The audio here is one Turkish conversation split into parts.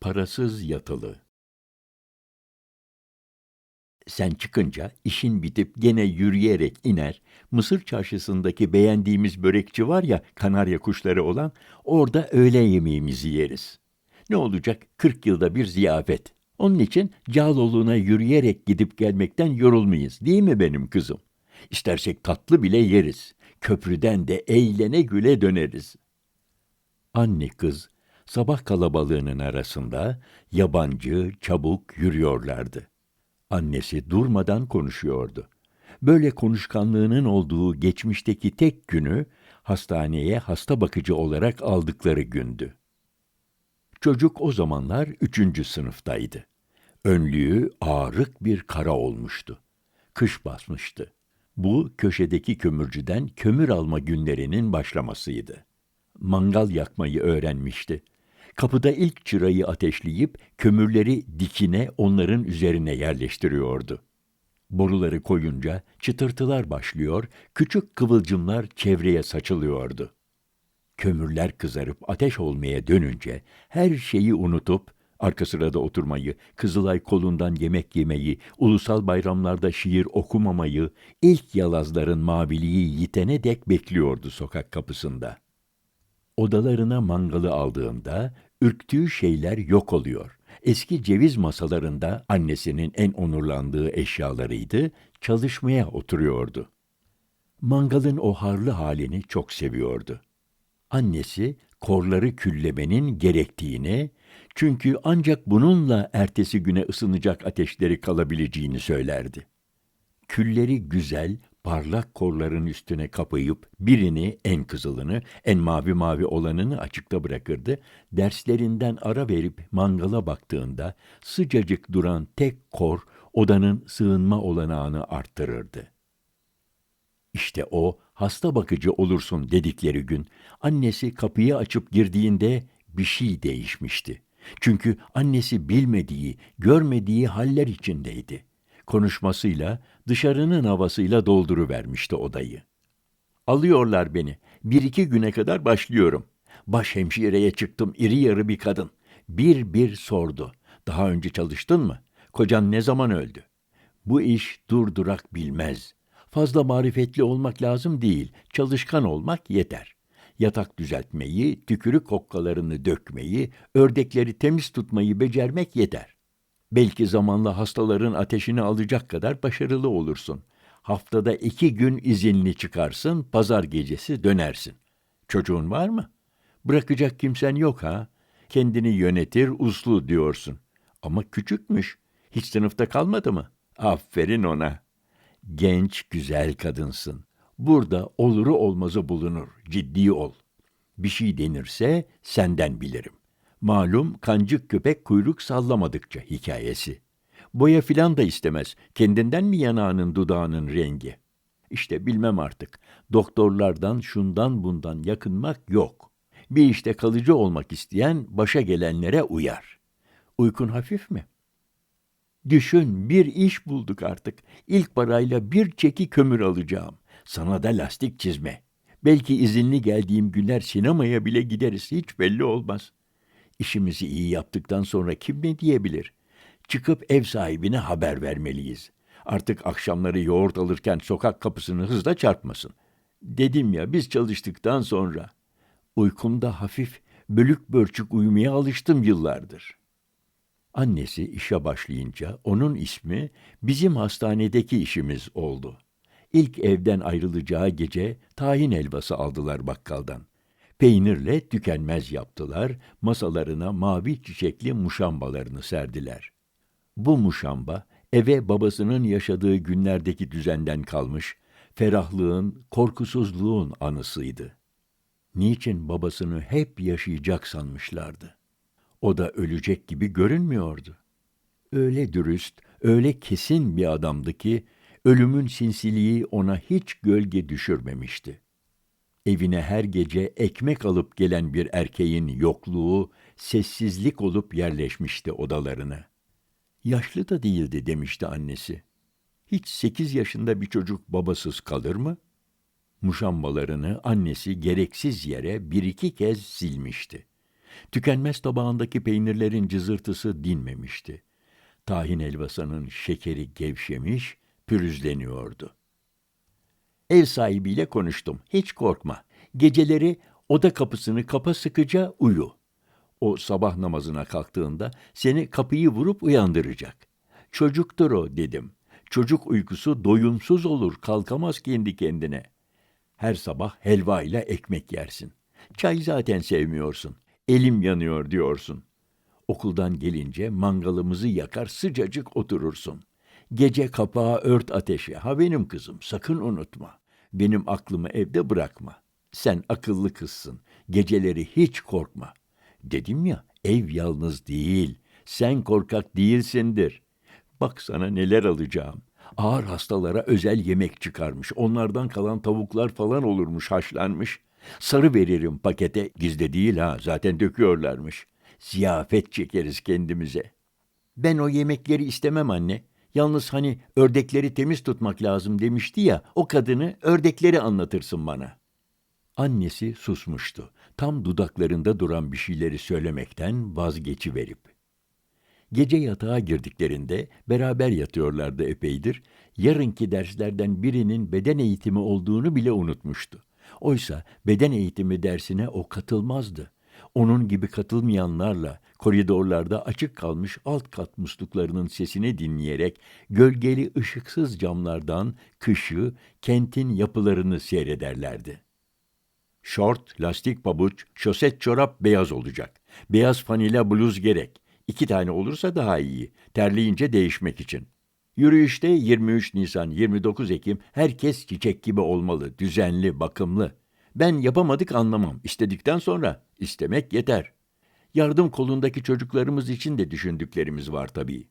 Parasız yatılı. Sen çıkınca işin bitip gene yürüyerek iner, Mısır çarşısındaki beğendiğimiz börekçi var ya kanarya kuşları olan, orada öğle yemeğimizi yeriz. Ne olacak? 40 yılda bir ziyafet. Onun için Cağaloğlu'na yürüyerek gidip gelmekten yorulmayız, değil mi benim kızım? İstersek tatlı bile yeriz. Köprüden de eğlene güle döneriz. Anne kız sabah kalabalığının arasında yabancı, çabuk yürüyorlardı. Annesi durmadan konuşuyordu. Böyle konuşkanlığının olduğu geçmişteki tek günü hastaneye hasta bakıcı olarak aldıkları gündü. Çocuk o zamanlar üçüncü sınıftaydı. Önlüğü ağrık bir kara olmuştu. Kış basmıştı. Bu köşedeki kömürcüden kömür alma günlerinin başlamasıydı. Mangal yakmayı öğrenmişti. Kapıda ilk çırayı ateşleyip kömürleri dikine onların üzerine yerleştiriyordu. Boruları koyunca çıtırtılar başlıyor, küçük kıvılcımlar çevreye saçılıyordu. Kömürler kızarıp ateş olmaya dönünce her şeyi unutup arka sırada oturmayı, Kızılay kolundan yemek yemeyi, ulusal bayramlarda şiir okumamayı, ilk yalazların maviliği yitene dek bekliyordu sokak kapısında. Odalarına mangalı aldığında ürktüğü şeyler yok oluyor. Eski ceviz masalarında annesinin en onurlandığı eşyalarıydı, çalışmaya oturuyordu. Mangalın o harlı halini çok seviyordu. Annesi korları küllemenin gerektiğini, çünkü ancak bununla ertesi güne ısınacak ateşleri kalabileceğini söylerdi. Külleri güzel, parlak korların üstüne kapayıp birini, en kızılını, en mavi mavi olanını açıkta bırakırdı. Derslerinden ara verip mangala baktığında sıcacık duran tek kor odanın sığınma olanağını arttırırdı. İşte o hasta bakıcı olursun dedikleri gün annesi kapıyı açıp girdiğinde bir şey değişmişti. Çünkü annesi bilmediği, görmediği haller içindeydi. Konuşmasıyla, dışarının havasıyla dolduruvermişti odayı. Alıyorlar beni. Bir iki güne kadar başlıyorum. Baş hemşireye çıktım iri yarı bir kadın. Bir bir sordu. Daha önce çalıştın mı? Kocan ne zaman öldü? Bu iş durdurak bilmez. Fazla marifetli olmak lazım değil, çalışkan olmak yeter. Yatak düzeltmeyi, tükürük kokkalarını dökmeyi, ördekleri temiz tutmayı becermek yeter. Belki zamanla hastaların ateşini alacak kadar başarılı olursun. Haftada iki gün izinli çıkarsın, pazar gecesi dönersin. Çocuğun var mı? Bırakacak kimsen yok ha? Kendini yönetir, uslu diyorsun. Ama küçükmüş. Hiç sınıfta kalmadı mı? Aferin ona. Genç, güzel kadınsın. Burada oluru olmazı bulunur. Ciddi ol. Bir şey denirse senden bilirim. Malum kancık köpek kuyruk sallamadıkça hikayesi. Boya filan da istemez. Kendinden mi yanağının dudağının rengi? İşte bilmem artık. Doktorlardan şundan bundan yakınmak yok. Bir işte kalıcı olmak isteyen başa gelenlere uyar. Uykun hafif mi? Düşün bir iş bulduk artık. İlk parayla bir çeki kömür alacağım. Sana da lastik çizme. Belki izinli geldiğim günler sinemaya bile gideriz. Hiç belli olmaz. İşimizi iyi yaptıktan sonra kim ne diyebilir? Çıkıp ev sahibine haber vermeliyiz. Artık akşamları yoğurt alırken sokak kapısını hızla çarpmasın. Dedim ya biz çalıştıktan sonra. Uykumda hafif, bölük bölçük uyumaya alıştım yıllardır. Annesi işe başlayınca onun ismi bizim hastanedeki işimiz oldu. İlk evden ayrılacağı gece tahin helvası aldılar bakkaldan. Peynirle tükenmez yaptılar, masalarına mavi çiçekli muşambalarını serdiler. Bu muşamba, eve babasının yaşadığı günlerdeki düzenden kalmış, ferahlığın, korkusuzluğun anısıydı. Niçin babasını hep yaşayacak sanmışlardı? O da ölecek gibi görünmüyordu. Öyle dürüst, öyle kesin bir adamdı ki, ölümün sinsiliği ona hiç gölge düşürmemişti evine her gece ekmek alıp gelen bir erkeğin yokluğu sessizlik olup yerleşmişti odalarına. Yaşlı da değildi demişti annesi. Hiç sekiz yaşında bir çocuk babasız kalır mı? Muşambalarını annesi gereksiz yere bir iki kez silmişti. Tükenmez tabağındaki peynirlerin cızırtısı dinmemişti. Tahin helvasının şekeri gevşemiş, pürüzleniyordu. Ev sahibiyle konuştum. Hiç korkma. Geceleri oda kapısını kapa sıkıca uyu. O sabah namazına kalktığında seni kapıyı vurup uyandıracak. Çocuktur o dedim. Çocuk uykusu doyumsuz olur, kalkamaz kendi kendine. Her sabah helva ile ekmek yersin. Çay zaten sevmiyorsun. Elim yanıyor diyorsun. Okuldan gelince mangalımızı yakar sıcacık oturursun. Gece kapağı ört ateşe. Ha benim kızım sakın unutma. Benim aklımı evde bırakma. Sen akıllı kızsın. Geceleri hiç korkma. Dedim ya ev yalnız değil. Sen korkak değilsindir. Bak sana neler alacağım. Ağır hastalara özel yemek çıkarmış. Onlardan kalan tavuklar falan olurmuş haşlanmış. Sarı veririm pakete. Gizli değil ha zaten döküyorlarmış. Ziyafet çekeriz kendimize. Ben o yemekleri istemem anne. Yalnız hani ördekleri temiz tutmak lazım demişti ya, o kadını ördekleri anlatırsın bana. Annesi susmuştu. Tam dudaklarında duran bir şeyleri söylemekten vazgeçiverip. Gece yatağa girdiklerinde beraber yatıyorlardı epeydir. Yarınki derslerden birinin beden eğitimi olduğunu bile unutmuştu. Oysa beden eğitimi dersine o katılmazdı. Onun gibi katılmayanlarla koridorlarda açık kalmış alt kat musluklarının sesini dinleyerek gölgeli ışıksız camlardan kışı, kentin yapılarını seyrederlerdi. Şort, lastik pabuç, şoset çorap beyaz olacak. Beyaz fanila bluz gerek. İki tane olursa daha iyi. Terleyince değişmek için. Yürüyüşte 23 Nisan, 29 Ekim herkes çiçek gibi olmalı, düzenli, bakımlı. Ben yapamadık anlamam. İstedikten sonra istemek yeter. Yardım kolundaki çocuklarımız için de düşündüklerimiz var tabii.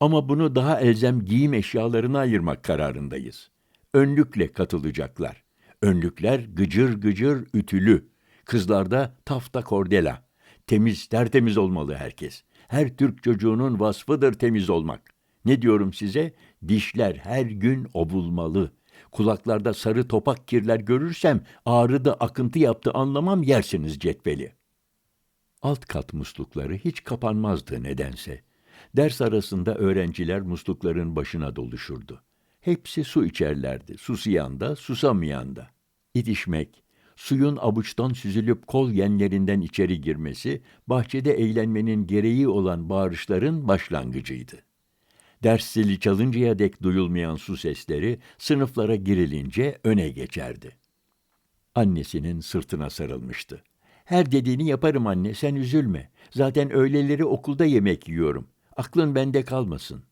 Ama bunu daha elzem giyim eşyalarına ayırmak kararındayız. Önlükle katılacaklar. Önlükler gıcır gıcır ütülü. Kızlarda tafta kordela. Temiz, tertemiz olmalı herkes. Her Türk çocuğunun vasfıdır temiz olmak. Ne diyorum size? Dişler her gün ovulmalı. Kulaklarda sarı topak kirler görürsem ağrıda akıntı yaptı anlamam yersiniz cetveli. Alt kat muslukları hiç kapanmazdı nedense. Ders arasında öğrenciler muslukların başına doluşurdu. Hepsi su içerlerdi, susayan da, susamayan da. İtişmek, suyun avuçtan süzülüp kol yenlerinden içeri girmesi, bahçede eğlenmenin gereği olan bağırışların başlangıcıydı. Ders zili çalıncaya dek duyulmayan su sesleri sınıflara girilince öne geçerdi. Annesinin sırtına sarılmıştı. Her dediğini yaparım anne, sen üzülme. Zaten öğleleri okulda yemek yiyorum. Aklın bende kalmasın.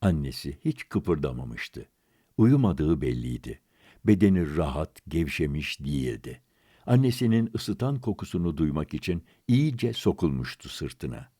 Annesi hiç kıpırdamamıştı. Uyumadığı belliydi. Bedeni rahat, gevşemiş değildi. Annesinin ısıtan kokusunu duymak için iyice sokulmuştu sırtına.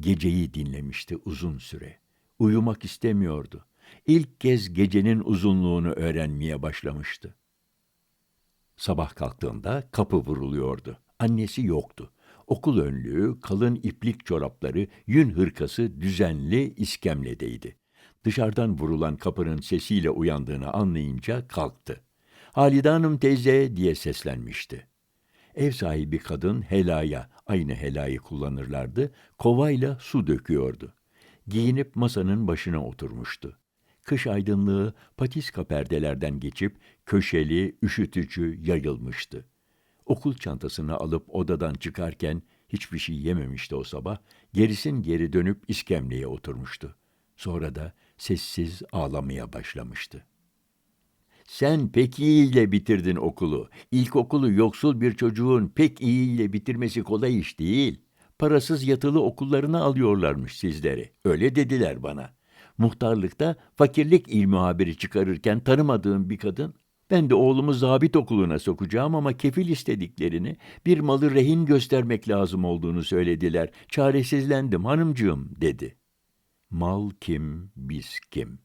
Geceyi dinlemişti uzun süre. Uyumak istemiyordu. İlk kez gecenin uzunluğunu öğrenmeye başlamıştı. Sabah kalktığında kapı vuruluyordu. Annesi yoktu. Okul önlüğü, kalın iplik çorapları, yün hırkası düzenli iskemledeydi. Dışarıdan vurulan kapının sesiyle uyandığını anlayınca kalktı. Halide Hanım teyze diye seslenmişti. Ev sahibi kadın helaya, aynı helayı kullanırlardı, kovayla su döküyordu. Giyinip masanın başına oturmuştu. Kış aydınlığı patiska perdelerden geçip köşeli, üşütücü yayılmıştı. Okul çantasını alıp odadan çıkarken hiçbir şey yememişti o sabah. Gerisin geri dönüp iskemleye oturmuştu. Sonra da sessiz ağlamaya başlamıştı. Sen pek iyiyle bitirdin okulu. İlkokulu yoksul bir çocuğun pek iyiyle bitirmesi kolay iş değil. Parasız yatılı okullarına alıyorlarmış sizleri. Öyle dediler bana. Muhtarlıkta fakirlik il muhabiri çıkarırken tanımadığım bir kadın, ben de oğlumu zabit okuluna sokacağım ama kefil istediklerini, bir malı rehin göstermek lazım olduğunu söylediler. Çaresizlendim hanımcığım dedi. Mal kim, biz kim?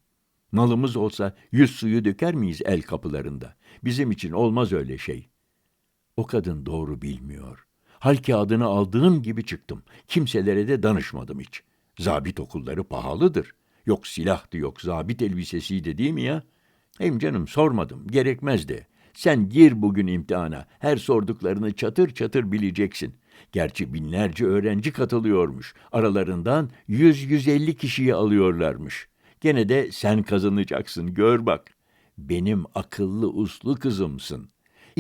Malımız olsa yüz suyu döker miyiz el kapılarında? Bizim için olmaz öyle şey. O kadın doğru bilmiyor. Hal kağıdını aldığım gibi çıktım. Kimselere de danışmadım hiç. Zabit okulları pahalıdır. Yok silahtı yok zabit elbisesiydi değil mi ya? Hem canım sormadım gerekmezdi. Sen gir bugün imtihana. Her sorduklarını çatır çatır bileceksin. Gerçi binlerce öğrenci katılıyormuş. Aralarından 100-150 kişiyi alıyorlarmış. Gene de sen kazanacaksın, gör bak. Benim akıllı uslu kızımsın.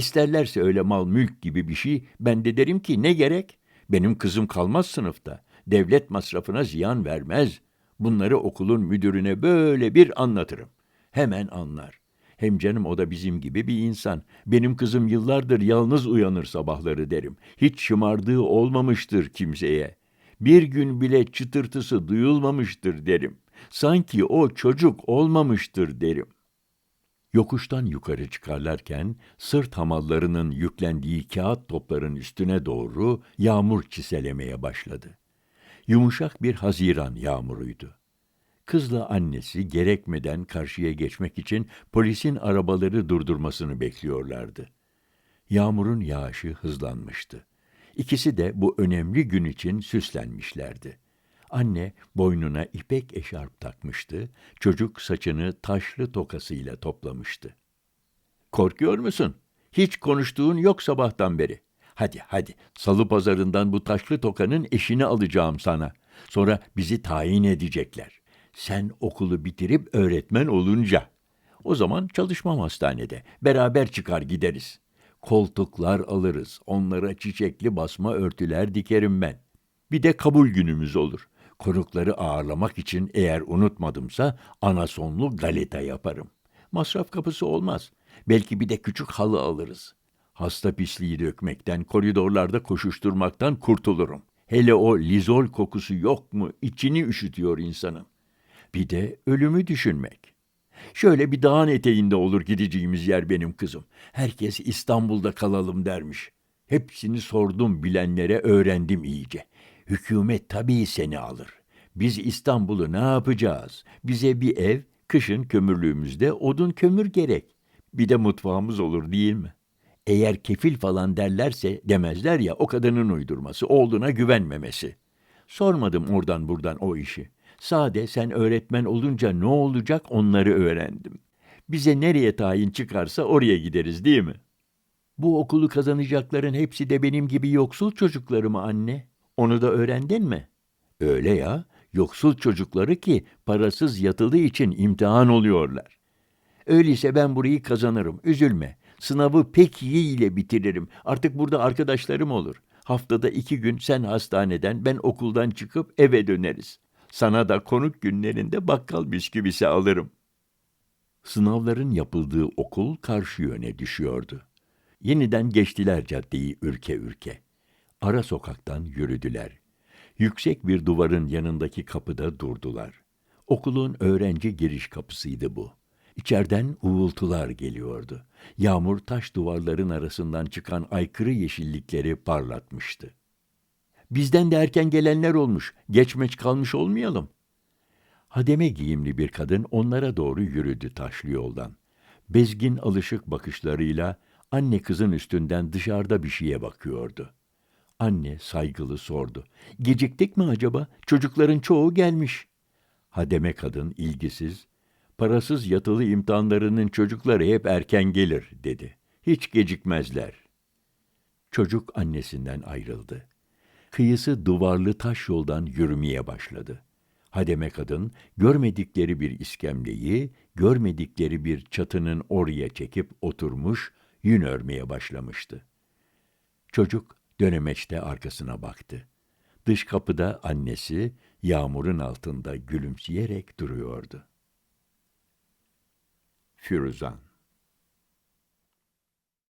İsterlerse öyle mal mülk gibi bir şey, ben de derim ki ne gerek? Benim kızım kalmaz sınıfta. Devlet masrafına ziyan vermez. Bunları okulun müdürüne böyle bir anlatırım. Hemen anlar. Hem canım o da bizim gibi bir insan. Benim kızım yıllardır yalnız uyanır sabahları derim. Hiç şımardığı olmamıştır kimseye. Bir gün bile çıtırtısı duyulmamıştır derim. Sanki o çocuk olmamıştır derim. Yokuştan yukarı çıkarlarken sırt hamallarının yüklendiği kağıt topların üstüne doğru yağmur çiselemeye başladı. Yumuşak bir haziran yağmuruydu. Kızla annesi gerekmeden karşıya geçmek için polisin arabaları durdurmasını bekliyorlardı. Yağmurun yağışı hızlanmıştı. İkisi de bu önemli gün için süslenmişlerdi. Anne boynuna ipek eşarp takmıştı, çocuk saçını taşlı tokasıyla toplamıştı. Korkuyor musun? Hiç konuştuğun yok sabahtan beri. Hadi hadi, salı pazarından bu taşlı tokanın eşini alacağım sana. Sonra bizi tayin edecekler. Sen okulu bitirip öğretmen olunca. O zaman çalışmam hastanede. Beraber çıkar gideriz. Koltuklar alırız. Onlara çiçekli basma örtüler dikerim ben. Bir de kabul günümüz olur. Konukları ağırlamak için eğer unutmadımsa anasonlu galeta yaparım. Masraf kapısı olmaz. Belki bir de küçük halı alırız. Hasta pisliği dökmekten, koridorlarda koşuşturmaktan kurtulurum. Hele o lizol kokusu yok mu içini üşütüyor insanın. Bir de ölümü düşünmek. Şöyle bir dağın eteğinde olur gideceğimiz yer benim kızım. Herkes İstanbul'da kalalım dermiş. Hepsini sordum bilenlere öğrendim iyice. Hükümet tabii seni alır. Biz İstanbul'u ne yapacağız? Bize bir ev, kışın kömürlüğümüzde odun kömür gerek. Bir de mutfağımız olur değil mi? Eğer kefil falan derlerse demezler ya o kadının uydurması, oğluna güvenmemesi. Sormadım oradan buradan o işi. Sade sen öğretmen olunca ne olacak onları öğrendim. Bize nereye tayin çıkarsa oraya gideriz değil mi? Bu okulu kazanacakların hepsi de benim gibi yoksul çocukları mı anne? Onu da öğrendin mi? Öyle ya, yoksul çocukları ki parasız yatılı için imtihan oluyorlar. Öyleyse ben burayı kazanırım, üzülme. Sınavı pek iyi ile bitiririm. Artık burada arkadaşlarım olur. Haftada iki gün sen hastaneden, ben okuldan çıkıp eve döneriz. Sana da konuk günlerinde bakkal bisküvisi alırım. Sınavların yapıldığı okul karşı yöne düşüyordu. Yeniden geçtiler caddeyi ürke ürke. Ara sokaktan yürüdüler. Yüksek bir duvarın yanındaki kapıda durdular. Okulun öğrenci giriş kapısıydı bu. İçeriden uğultular geliyordu. Yağmur taş duvarların arasından çıkan aykırı yeşillikleri parlatmıştı. Bizden de erken gelenler olmuş, geçmeç kalmış olmayalım. Hademe giyimli bir kadın onlara doğru yürüdü taşlı yoldan. Bezgin alışık bakışlarıyla anne kızın üstünden dışarıda bir şeye bakıyordu. Anne saygılı sordu. Geciktik mi acaba? Çocukların çoğu gelmiş. Hademe kadın ilgisiz, parasız yatılı imtihanlarının çocukları hep erken gelir dedi. Hiç gecikmezler. Çocuk annesinden ayrıldı. Kıyısı duvarlı taş yoldan yürümeye başladı. Hademe kadın görmedikleri bir iskemleyi, görmedikleri bir çatının oraya çekip oturmuş, yün örmeye başlamıştı. Çocuk dönemeçte arkasına baktı. Dış kapıda annesi yağmurun altında gülümseyerek duruyordu. Firuzan